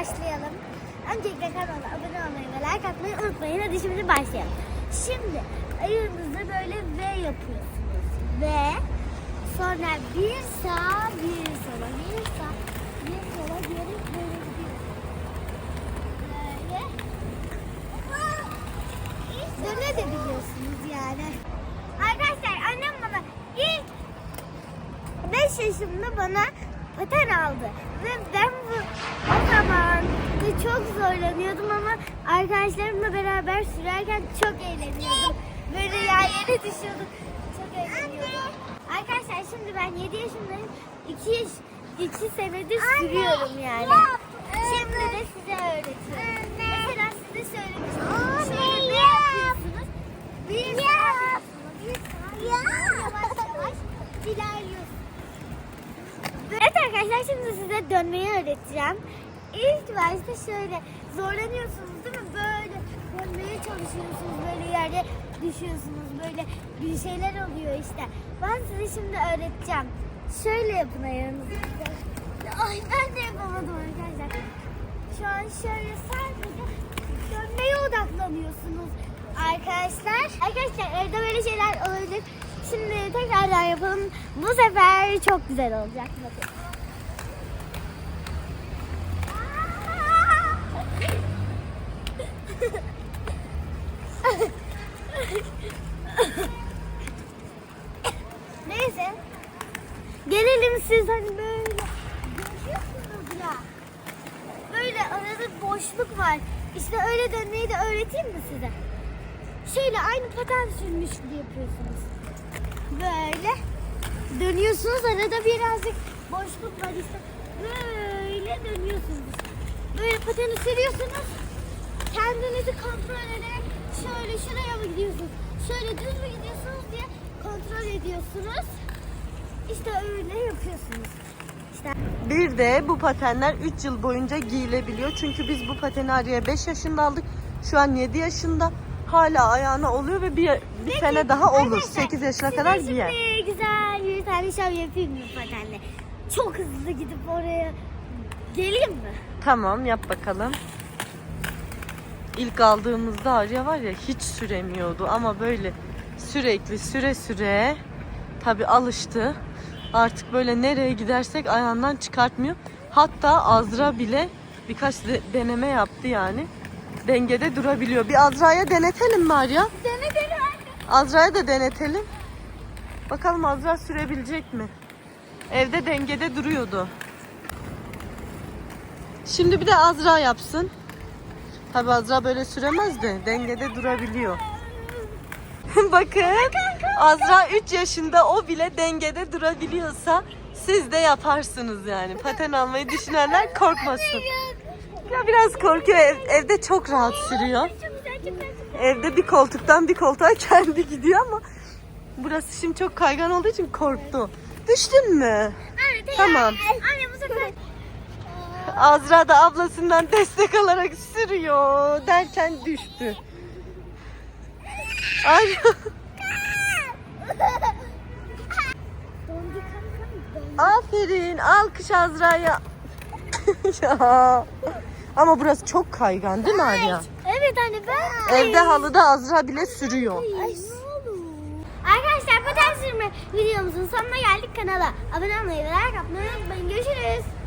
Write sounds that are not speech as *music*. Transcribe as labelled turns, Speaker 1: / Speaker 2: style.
Speaker 1: başlayalım. Öncelikle kanala abone olmayı ve like atmayı unutmayın. Hadi şimdi başlayalım. Şimdi ayağınızı böyle V yapıyorsunuz. Ve sonra bir sağa bir sola bir sağa bir sola geri böyle gidiyorsunuz. Böyle. Dönebiliyorsunuz yani. Arkadaşlar annem bana ilk 5 yaşımda bana paten aldı. Ve ben bu o zaman çok zorlanıyordum ama arkadaşlarımla beraber sürerken çok eğleniyordum. Böyle yerlere düşüyordum. Çok eğleniyordum. Arkadaşlar şimdi ben 7 yaşındayım. 2 yaş 2 senedir sürüyorum yani. Şimdi de size öğretiyorum. Mesela size söylemiştim. Şöyle ne yapıyorsunuz? Bir sağ bir sola, bir sağ yavaş yavaş ilerliyorsunuz. Evet arkadaşlar şimdi size dönmeyi öğreteceğim. İlk başta şöyle zorlanıyorsunuz değil mi? Böyle dönmeye çalışıyorsunuz. Böyle yerde düşüyorsunuz. Böyle bir şeyler oluyor işte. Ben size şimdi öğreteceğim. Şöyle yapın ayağınızı. Ay ben de yapamadım arkadaşlar. Şu an şöyle sadece dönmeye odaklanıyorsunuz arkadaşlar. Arkadaşlar evde böyle şeyler olabilir. Şimdi tekrardan yapalım. Bu sefer çok güzel olacak. Bakın. Neyse. Gelelim siz hani böyle görüyorsunuz ya. Böyle arada boşluk var. İşte öyle dönmeyi de öğreteyim mi size? Şöyle aynı paten sürmüş gibi yapıyorsunuz. Böyle dönüyorsunuz arada birazcık boşluk var işte. Böyle dönüyorsunuz. Böyle pateni sürüyorsunuz. Kendinizi kontrol ederek şöyle şuraya mı gidiyorsunuz? Şöyle düz mü gidiyorsunuz diye kontrol ediyorsunuz. İşte öyle yapıyorsunuz. İşte
Speaker 2: Bir de bu patenler 3 yıl boyunca giyilebiliyor. Çünkü biz bu pateni Arya 5 yaşında aldık. Şu an 7 yaşında. Hala ayağına oluyor ve bir, bir sene daha olur.
Speaker 1: Arkadaşlar,
Speaker 2: 8 yaşına kadar
Speaker 1: şimdi
Speaker 2: giyer.
Speaker 1: güzel bir tane şov yapayım mı patenle? Çok hızlı gidip oraya geleyim mi?
Speaker 2: Tamam yap bakalım. İlk aldığımızda Arya var ya hiç süremiyordu ama böyle sürekli süre süre tabi alıştı. Artık böyle nereye gidersek ayağından çıkartmıyor. Hatta Azra bile birkaç de- deneme yaptı yani. Dengede durabiliyor. Bir Azra'ya denetelim mi Arya?
Speaker 1: Dene dene
Speaker 2: Azra'ya da denetelim. Bakalım Azra sürebilecek mi? Evde dengede duruyordu. Şimdi bir de Azra yapsın. Tabi Azra böyle süremez de dengede durabiliyor. *laughs* Bakın Azra 3 yaşında o bile dengede durabiliyorsa siz de yaparsınız yani. Paten almayı düşünenler korkmasın. Ya biraz korkuyor ev- evde çok rahat sürüyor. Evde bir koltuktan bir koltuğa *laughs* kendi gidiyor ama burası şimdi çok kaygan olduğu için korktu. Düştün mü?
Speaker 1: Tekrar.
Speaker 2: Tamam.
Speaker 1: Anne bu sefer.
Speaker 2: Azra da ablasından destek alarak sürüyor derken düştü. Ay aferin alkış Azra'ya. *laughs* ya. Ama burası çok kaygan değil mi Arya?
Speaker 1: Evet anne ben.
Speaker 2: Evde halıda Azra bile sürüyor.
Speaker 1: Ay. Arkadaşlar paten sürme videomuzun sonuna geldik kanala. Abone olmayı ve like atmayı unutmayın. Görüşürüz.